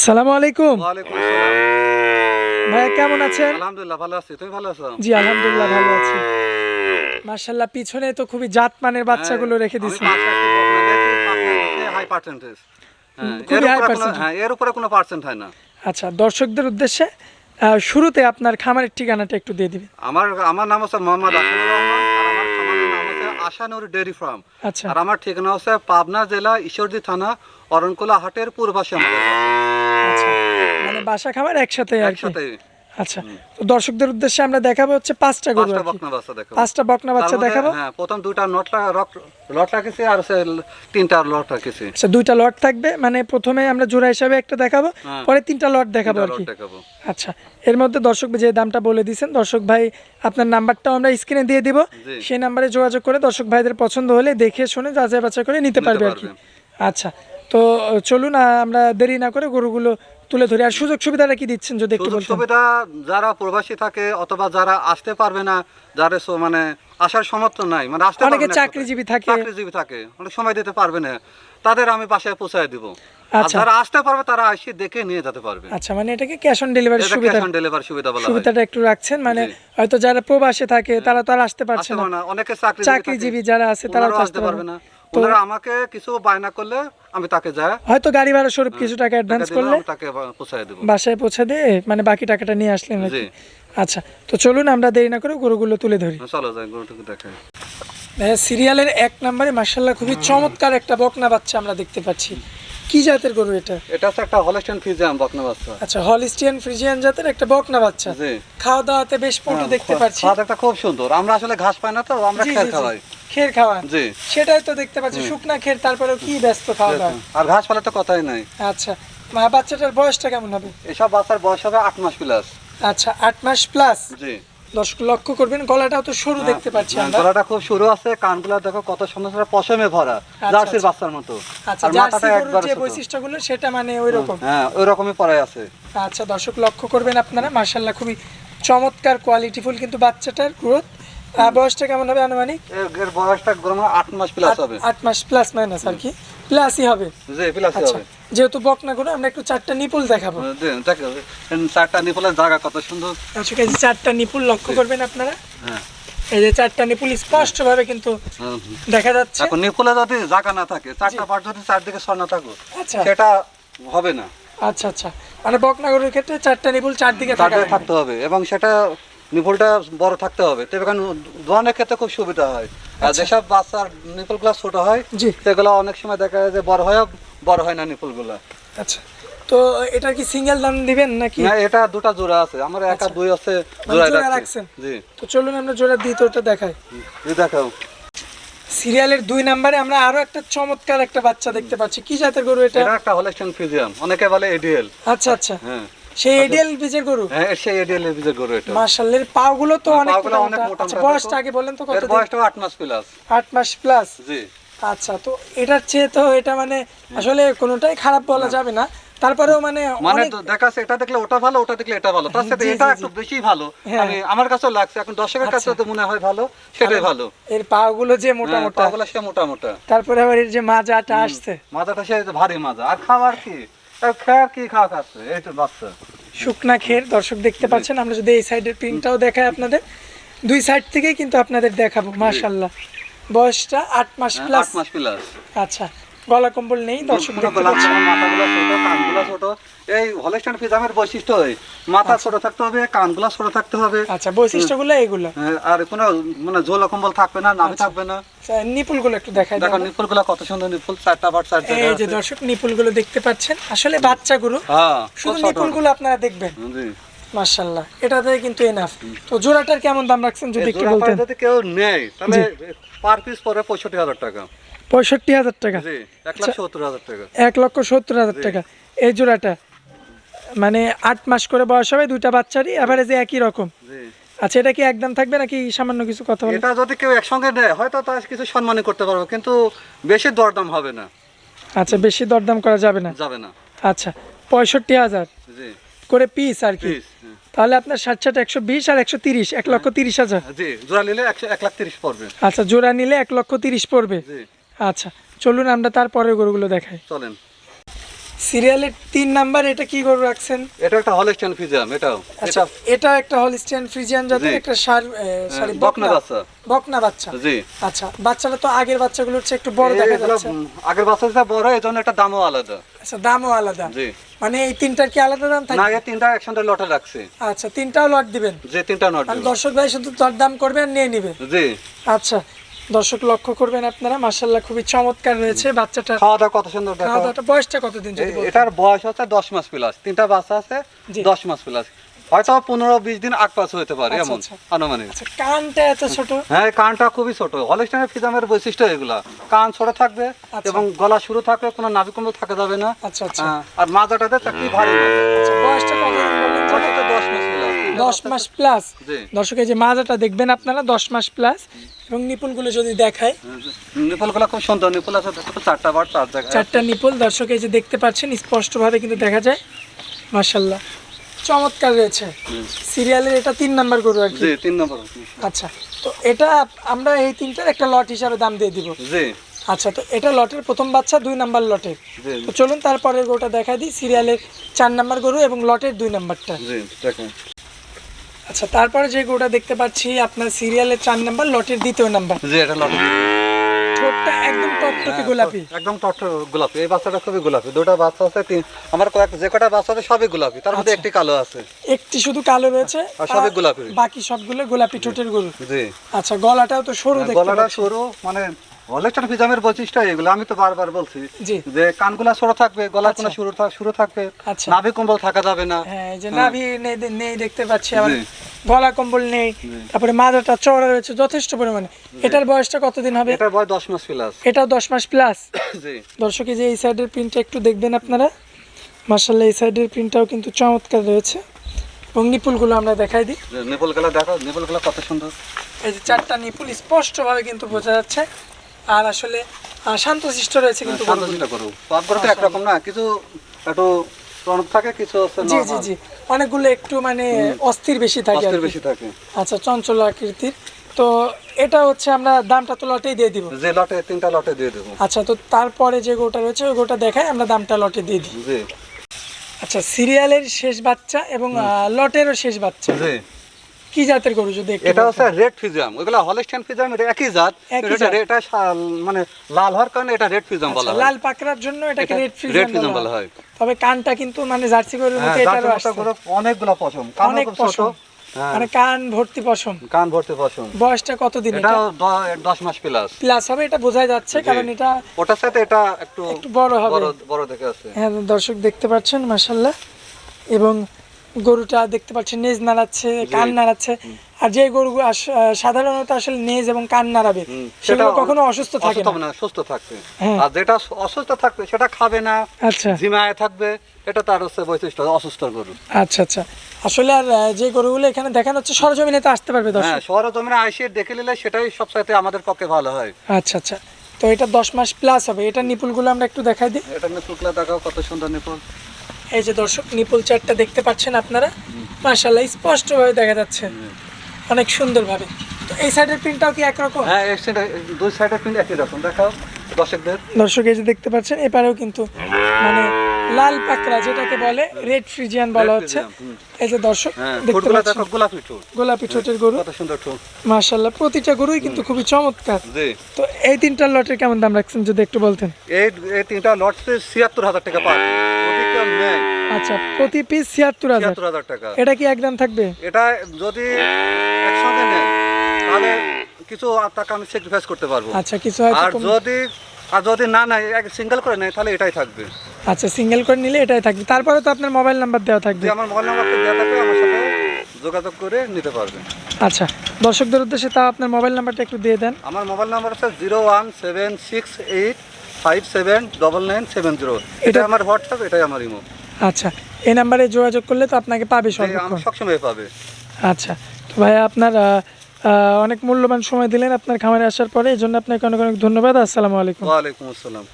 সালামু আলাইকুম। ভাইয়া কেমন আছেন? আলহামদুলিল্লাহ ভালো আছি। তুমি ভালো আছো? জি আলহামদুলিল্লাহ ভালো আছি। মার্শাল্লাহ পিছনে তো খুবই জাত মানের বাচ্চাগুলো রেখে দিছি হাই পার্সেন্টেজ। হ্যাঁ এর উপরে কোনো পার্সেন্ট হয় না। আচ্ছা দর্শকদের উদ্দেশ্যে শুরুতে আপনার খামারের ঠিকানাটা একটু দিয়ে দিবেন। আমার আমার নাম হচ্ছে মোহাম্মদ আসানুর রহমান আর আমার খামারের নাম হচ্ছে আশানুর ডেয়ারি ফার্ম। আচ্ছা। আর আমার ঠিকানা হচ্ছে পাবনা জেলা ঈশ্বরদী থানা অরণকুলা হাটের পূর্বাসে আচ্ছা। মানে বাসা খাবার একসাথে একসাথে। আচ্ছা তো দর্শকদের উদ্দেশ্যে আমরা দেখাবো হচ্ছে পাঁচটা গরু পাঁচটা বকনা বাচ্চা দেখাবো। হ্যাঁ প্রথম দুইটা নট লট রাখেছি আর তিনটা লট রাখেছি। আচ্ছা দুইটা লট থাকবে মানে প্রথমে আমরা জোড়া হিসাবে একটা দেখাবো হ্যাঁ। পরে তিনটা লট দেখাবো আর কি। আচ্ছা এর মধ্যে দর্শক যে দামটা বলে দিয়েছেন দর্শক ভাই আপনার নাম্বারটাও আমরা স্ক্রিনে দিয়ে দিব। সেই নাম্বারে যোগাযোগ করে দর্শক ভাইদের পছন্দ হলে দেখে শুনে যাচাই বাছাই করে নিতে পারবে আর কি। আচ্ছা তো চলুন আমরা দেরি না করে গরুগুলো তুলে ধরি। আর সুযোগ সুবিধাটা কি দিচ্ছেন যদি একটু বলতেন? সুবিধা যারা প্রবাসী থাকে অথবা যারা আসতে পারবে না যারা সো- মানে আসার সমর্থন নাই মানে আসতে অনেকে চাকরিজীবী থাকে। চাকরিজীবী থাকে অনেক সময় দিতে পারবে না। তাদের আমি বাসায় পৌঁছায় দিব। আচ্ছা। যারা আসতে পারবে তারা এসে দেখে নিয়ে যেতে পারবে। আচ্ছা মানে এটাকে ক্যাশ অন ডেলিভারি সুবিধা ক্যাশ অন ডেলিভারি সুবিধা বলা হয়। সুবিধাটা একটু রাখছেন মানে হয়তো যারা প্রবাসে থাকে তারা তো আর আসতে পারছে না। অনেকে চাকরিজীবী যারা আছে তারা আসতে পারবে না। ওনারা আমাকে কিছু বায়না করলে আমি তাকে যাই হয়তো গাড়ি ভাড়া স্বরূপ কিছু টাকা অ্যাডভান্স করলে তাকে পৌঁছায় দেবো। বাসায় পৌঁছে দিয়ে মানে বাকি টাকাটা নিয়ে আসলেন জি। আচ্ছা তো চলুন আমরা দেরি না করে গরুগুলো তুলে ধরি। চলো যাই গরুটুকু দেখাই। সিরিয়ালের এক নম্বরে মার্শাল্লাহ খুবই চমৎকার একটা বকনা বাচ্চা আমরা দেখতে পাচ্ছি। কি জাতের গরু এটা? এটা হচ্ছে একটা হলস্টেন ফিজিয়াম বকনা বাচ্চা। আচ্ছা হলিস্টিয়ান ফ্রিজিয়ান জাতের একটা বকনা বাচ্চা। জি। খাওয়া দাওয়াতে বেশ পটু দেখতে পাচ্ছি। খাওয়াটা খুব সুন্দর। আমরা আসলে ঘাস পাই না তো আমরা জি। খাওয়াই। খের খাওয়ান জি। সেটাই তো দেখতে পাচ্ছি শুকনা খের তারপরেও কি ব্যস্ত খাওয়া দাওয়া? আর ঘাস পালে তো কথাই নাই। আচ্ছা মা বাচ্চাটার বয়সটা কেমন হবে? এসব বাচ্চার বয়স হবে আট মাস প্লাস আচ্ছা আট মাস প্লাস জি। দর্শক লক্ষ্য করবেন গলাটাও তো সরু দেখতে পাচ্ছি হ্যাঁ, আমরা। গলাটা খুব শুরু আছে কানগুলো দেখো কত সুন্দর সুন্দর পশমে ভরা জার্সির আচ্ছা। বাচ্চার মতো। আচ্ছা আর জার্সি মাথাটা গরুর একবার যে বৈশিষ্ট্যগুলো সেটা মানে ওই রকম হ্যাঁ ওই রকমই পড়াই আছে। আচ্ছা দর্শক লক্ষ্য করবেন আপনারা মার্শাল্লাহ খুবই চমৎকার কোয়ালিটিফুল কিন্তু বাচ্চাটার গ্রোথ বয়সটা কেমন হবে আনুমানিক? এর- বয়সটা গরম আট মাস প্লাস হবে। আট মাস প্লাস মাইনাস আর কি। প্লাসই হবে। জি প্লাস আচ্ছা হবে। যেহেতু বকনা করে আমরা একটু চারটা নিপুল দেখাবো। চারটা নিপলের জায়গা কত সুন্দর। দর্শক এই চারটা নিপুল লক্ষ্য করবেন আপনারা। হ্যাঁ। এই যে চারটা নিপুল স্পষ্ট ভাবে কিন্তু দেখা যাচ্ছে। এখন নিপলে যদি জায়গা না থাকে চারটা পাট যদি চারদিকে সর না থাকো আচ্ছা। সেটা হবে না। আচ্ছা আচ্ছা। মানে বকনা গরুর ক্ষেত্রে চারটা নিপুল চারদিকে থাকতে হবে এবং সেটা নিপলটা বড় থাকতে হবে। তবে কারণ দোয়ানের ক্ষেত্রে খুব সুবিধা হয়। আর যেসব বাচ্চার নিপলগুলো ছোট হয় সেগুলো অনেক সময় দেখা যায় যে বড় হয় বড় হয় না নিপলগুলো আচ্ছা। তো এটা কি সিঙ্গেল দাম দিবেন নাকি? না এটা দুটা জোড়া আছে। আমার একা আচ্ছা। দুই আছে মানে জোড়া রাখছেন? জি। তো চলুন আমরা জোড়া দ্বিতীয়টা দেখাই। জি দেখাও। সিরিয়ালের দুই নম্বরে আমরা আরও একটা চমৎকার একটা বাচ্চা দেখতে পাচ্ছি। কি জাতের গরু এটা? এটা একটা হলেস্টন ফিজিয়াম। অনেকে বলে এডিএল। আচ্ছা আচ্ছা। হ্যাঁ। সেই এডিএল বীজের গরু? হ্যাঁ সেই এডিএল বীজের গরু এটা। পাগুলো তো অনেক মোটা অনেক আচ্ছা বয়সটা আগে বলেন তো কত বয়সটা আট মাস প্লাস আট মাস প্লাস জি। আচ্ছা তো এটার চেয়ে তো এটা মানে আসলে কোনোটাই খারাপ বলা যাবে না। তারপরেও মানে মানে এটা দেখলে ওটা ভালো ওটা দেখলে এটা ভালো। তার সাথে এটা একটু বেশি ভালো। হ্যাঁ। আমি আমার কাছেও লাগছে। এখন দর্শকের কাছে তো মনে হয় ভালো সেটাই ভালো। এর পাগুলো যে মোটা হ্যাঁ, মোটা। পাগুলো সে মোটা মোটা। তারপরে আবার এর যে মাজাটা আসছে। মাজাটা সে ভারী মাজা। আর খাবার কি? আর কি খাওয়া খাচ্ছে? এই তো বাচ্চা। শুকনা খের দর্শক দেখতে পাচ্ছেন আমরা যদি এই সাইডের প্রিন্টটাও দেখাই আপনাদের। দুই সাইড থেকেই কিন্তু আপনাদের দেখাবো মাশাল্লাহ বয়সটা আট মাস হ্যাঁ, প্লাস আট মাস প্লাস আচ্ছা গলা কম্বল নেই দর্শক দেখতে পাচ্ছেন। মাথাগুলো ছোট কানগুলো ছোট। এই হলেস্টাইন ফিজামের বৈশিষ্ট্য এই। মাথা ছোট থাকতে হবে কানগুলো ছোট থাকতে হবে। আচ্ছা বৈশিষ্ট্যগুলো এগুলো। হ্যাঁ, আর কোনো মানে জোল কম্বল থাকবে না নাভি থাকবে না। আচ্ছা, নিপুলগুলো একটু দেখাই দেখো কত সুন্দর নিপুল চারটা পাট চার জায়গায় এই যে। দর্শক নিপুলগুলো দেখতে পাচ্ছেন। আসলে হ্যাঁ শুধু। নিপুলগুলো আপনারা দেখবেন। জি। এটাতে কিন্তু এনাফ তো জোড়াটার কেমন দাম রাখছেন যদি একটু বলতেন? যদি কেউ নেয় তাহলে পার পিস পরে পঁয়ষট্টি হাজার টাকা। পঁয়ষট্টি হাজার টাকা। এক লক্ষ সত্তর হাজার টাকা। এই জোড়াটা মানে আট মাস করে বয়স হবে দুইটা বাচ্চারই এভারেজে একই রকম। আচ্ছা এটা কি একদম থাকবে নাকি সামান্য কিছু কথা এটা যদি কেউ একসঙ্গে নেয় হয়তো তার কিছু সম্মানই করতে পারব কিন্তু বেশি দরদাম হবে না। আচ্ছা বেশি দরদাম করা যাবে না? যাবে না। আচ্ছা পঁয়ষট্টি হাজার করে পিস আর কি। তাহলে আপনার ষাট ষাট একশো বিশ আর একশো তিরিশ এক লক্ষ তিরিশ হাজার। জোড়া নিলে একশো এক লাখ তিরিশ পড়বে। আচ্ছা জোড়া নিলে এক লক্ষ তিরিশ পড়বে। আচ্ছা চলুন আমরা তারপরে গরুগুলো দেখাই। চলেন। সিরিয়ালের তিন নাম্বার এটা কি গরু রাখছেন? এটা একটা হলস্টেন ফিজিয়াম এটাও। আচ্ছা এটা একটা হলিস্টিয়ান ফ্রিজিয়ান জাতের জি। একটা সার সরি বকনা বাচ্চা। বকনা বাচ্চা। জি। আচ্ছা বাচ্চাটা তো আগের বাচ্চাগুলোর চেয়ে একটু বড় দেখা যাচ্ছে। আগের বাচ্চাটা বড় এই জন্য একটা দামও আলাদা। আচ্ছা দামও আলাদা। জি। মানে এই তিনটার কি আলাদা দাম থাকে? না এই তিনটা একসঙ্গে লটে রাখছি। আচ্ছা তিনটাও লট দিবেন? যে তিনটা লট আর দর্শক ভাই শুধু দরদাম করবে আর নিয়ে নিবে? জি। আচ্ছা দর্শক লক্ষ্য করবেন আপনারা মাশাল্লাহ খুবই চমৎকার রয়েছে বাচ্চাটা। খাওয়া দাওয়া কত সুন্দর দেখো। খাওয়া দাওয়াটা বয়সটা কতদিন যদি এটার বয়স হচ্ছে দশ মাস প্লাস তিনটা বাচ্চা আছে। দশ মাস প্লাস হয়তো পনেরো বিশ দিন আগ পাশ হতে পারে আচ্ছা, এমন আচ্ছা। আনুমানিক। আচ্ছা কানটা এত ছোট? হ্যাঁ কানটা খুবই ছোট। হলিস্টানের ফিজামের বৈশিষ্ট্য এগুলা। কান ছোট থাকবে। এবং গলা শুরু থাকবে কোনো নাভি থাকা যাবে না। আচ্ছা আচ্ছা। হ্যাঁ, আর মাজাটাতে চাকরি ভারী। বয়সটা দশ মাস প্লাস দশ মাস প্লাস দর্শক এই যে মাজাটা দেখবেন আপনারা দশ মাস প্লাস এবং নিপুলগুলো যদি দেখায়। নিপলগুলো খুব সুন্দর নিপল আছে চারটা বার চার জায়গায়। চারটা নিপুল দর্শক এই যে দেখতে পাচ্ছেন স্পষ্টভাবে কিন্তু দেখা যায়। মাশাল্লাহ চমৎকার রয়েছে। সিরিয়ালের এটা তিন নাম্বার গরু আর কি? তিন নম্বর আচ্ছা তো এটা আমরা এই তিনটার একটা লট হিসাবে দাম দিয়ে দিব। জি। আচ্ছা তো এটা লটের প্রথম বাচ্চা দুই নাম্বার লটের। তো চলুন তারপরের গরুটা দেখা দিই। সিরিয়ালের চার নাম্বার গরু এবং লটের দুই নাম্বারটা। জি দেখুন। আচ্ছা তারপরে যে গরুটা দেখতে পাচ্ছি আপনার সিরিয়ালের চার নাম্বার লটের দ্বিতীয় নাম্বার জি এটা লট। ঠোঁটটা একদম টকটকে গোলাপি। একদম গোলাপি। এই বাচ্চাটা খুবই গোলাপি। দুটো বাচ্চা আছে তিন আমার কয়েক যে কটা বাচ্চা আছে সবই গোলাপি। তার মধ্যে আচ্ছা। একটি কালো আছে। একটি শুধু কালো রয়েছে আর সবই গোলাপি। বাকি সবগুলো গোলাপি ঠোঁটের গরু। জি। আচ্ছা গলাটাও তো সরু দেখতে গলাটা সরু মানে ফিজামের বৈশিষ্ট্য এগুলো আমি তো বারবার বলছি যে কানগুলা সরু থাকবে গলা কোনো থাকবে। নাভি কম্বল থাকা যাবে না হ্যাঁ যে নাভি নেই নেই দেখতে পাচ্ছি আবার গলা কম্বল নেই তারপরে মাথাটা চওড়া রয়েছে যথেষ্ট পরিমাণে। এটার বয়সটা কতদিন হবে? এটার বয়স দশ মাস প্লাস এটাও দশ মাস প্লাস জি দর্শক এই যে এই সাইডের প্রিন্টটা একটু দেখবেন আপনারা। মার্শাল্লাহ এই সাইডের প্রিন্টটাও কিন্তু চমৎকার রয়েছে। এবং নিপুলগুলো আমরা দেখাই দিই। নেপল গেলা দেখো নেপল গেলা কত সুন্দর। এই যে চারটা নিপুল স্পষ্টভাবে কিন্তু বোঝা যাচ্ছে। আর আসলে শান্তশিষ্ট রয়েছে কিন্তু শান্তশিষ্ট গরু তো একরকম না কিছু একটু টনক থাকে কিছু জি জি জি। অনেকগুলো একটু মানে অস্থির বেশি থাকে অস্থির বেশি থাকে। আচ্ছা চঞ্চল আকৃতির। তো এটা হচ্ছে আমরা দামটা তো লটেই দিয়ে দিব। যে লটে তিনটা লটে দিয়ে দেবো। আচ্ছা তো তারপরে যে গোটা রয়েছে ওই গোটা দেখাই আমরা দামটা লটে দিয়ে দিই। আচ্ছা সিরিয়ালের শেষ বাচ্চা এবং লটেরও শেষ বাচ্চা। জি। কি জাতের গরু যদি এটা হচ্ছে রেড ফিজাম ওইগুলা হলস্টাইন ফিজাম এটা একই জাত এটা এটা মানে লাল হওয়ার কারণে এটা রেড ফিজাম বলা আচ্ছা, হয়। লাল পাকড়ার জন্য এটাকে রেড ফিজাম বলা হয়। হয়। তবে কানটা কিন্তু মানে জার্সি গরুর হ্যাঁ, মতো এটারও জাতের আসছে। অনেকগুলো পশম। কান অনেক পশম। হ্যাঁ, মানে কান ভর্তি পশম। কান ভর্তি পশম। বয়সটা কতদিন এটা? এটা দ- দশ মাস প্লাস প্লাস হবে এটা বোঝাই যাচ্ছে কারণ এটা ওটার সাথে এটা একটু একটু বড় হবে। বড় বড় দেখে আছে। হ্যাঁ দর্শক দেখতে পাচ্ছেন মাসাল্লাহ এবং গরুটা দেখতে পাচ্ছেন নেজ নাড়াচ্ছে কান নাড়াচ্ছে। আর যে গরু আস- সাধারণত আসলে নেজ এবং কান নাড়াবে। সেটা কখনো অসুস্থ থাকে না। সুস্থ থাকবে। হ্যাঁ। আর যেটা অসুস্থ থাকবে সেটা খাবে না আচ্ছা। ঝিমায় থাকবে এটা তার হচ্ছে বৈশিষ্ট্য অসুস্থ গরু। আচ্ছা আচ্ছা। আসলে আর যে গরুগুলো এখানে দেখানো হচ্ছে সরজমিনে তো আসতে পারবে দর্শক। হ্যাঁ শহর জমিনে আইসে দেখে নিলে সেটাই সবসাথে আমাদের পক্ষে ভালো হয়। আচ্ছা আচ্ছা। তো এটা দশ মাস প্লাস হবে। এটা নিপুলগুলো আমরা একটু দেখাই দিই। এটা নিপুলগুলা দেখাও কত সুন্দর নিপুল। এই যে দর্শক নিপুল চারটা দেখতে পাচ্ছেন আপনারা? মাশাল্লাহ স্পষ্টভাবে দেখা যাচ্ছে। অনেক সুন্দরভাবে। তো এই সাইডের প্রিন্টটাও কি একরকম? হ্যাঁ দুই সাইডে কিন্তু একই রকম। দেখাও দর্শকদের। দর্শক এই যে দেখতে পাচ্ছেন এপারেও কিন্তু মানে লাল পাকড়া যেটাকে বলে রেড ফ্রিজিয়ান বলা হচ্ছে। এই যে দর্শক হ্যাঁ দেখতে পাচ্ছেন। গোলাপি ঠোঁট গোলাপি ঠোঁটের গরু। কত সুন্দর ঠোঁট। মাশাল্লাহ প্রতিটা গরুই কিন্তু খুবই চমৎকার। জি। তো এই তিনটা লটের কেমন দাম রাখছেন যদি একটু বলতেন? এই এই তিনটা লট ছিয়াত্তর হাজার টাকা নেয় আচ্ছা প্রতি পিস ছিয়াত্তর হাজার। টাকা। এটা কি একদম থাকবে? এটা যদি একসঙ্গে নেয় তাহলে কিছু টাকা আমি স্যাক্রিফাইস করতে পারব। আচ্ছা কিছু আর যদি আর যদি না নেয় এক সিঙ্গেল করে নেয় তাহলে এটাই থাকবে। আচ্ছা সিঙ্গেল করে নিলে এটাই থাকবে। তারপরে তো আপনার মোবাইল নাম্বার দেওয়া থাকবে। আমার মোবাইল নাম্বারটা দেওয়া থাকবে আমার সাথে যোগাযোগ করে নিতে পারবে। আচ্ছা দর্শকদের উদ্দেশ্যে তা আপনার মোবাইল নাম্বারটা একটু দিয়ে দেন। আমার মোবাইল নাম্বার হচ্ছে zero one seven six eight five seven double nine seven zero এটা আমার হোয়াটসঅ্যাপ এটাই আমার ইমো আচ্ছা এই নাম্বারে যোগাযোগ করলে তো আপনাকে পাবে সবসময় পাবে। আচ্ছা তো ভাইয়া আপনার অনেক মূল্যবান সময় দিলেন আপনার খামারে আসার পরে এই জন্য আপনাকে অনেক অনেক ধন্যবাদ। আসসালামু আলাইকুম। ওয়ালাইকুম আসসালাম।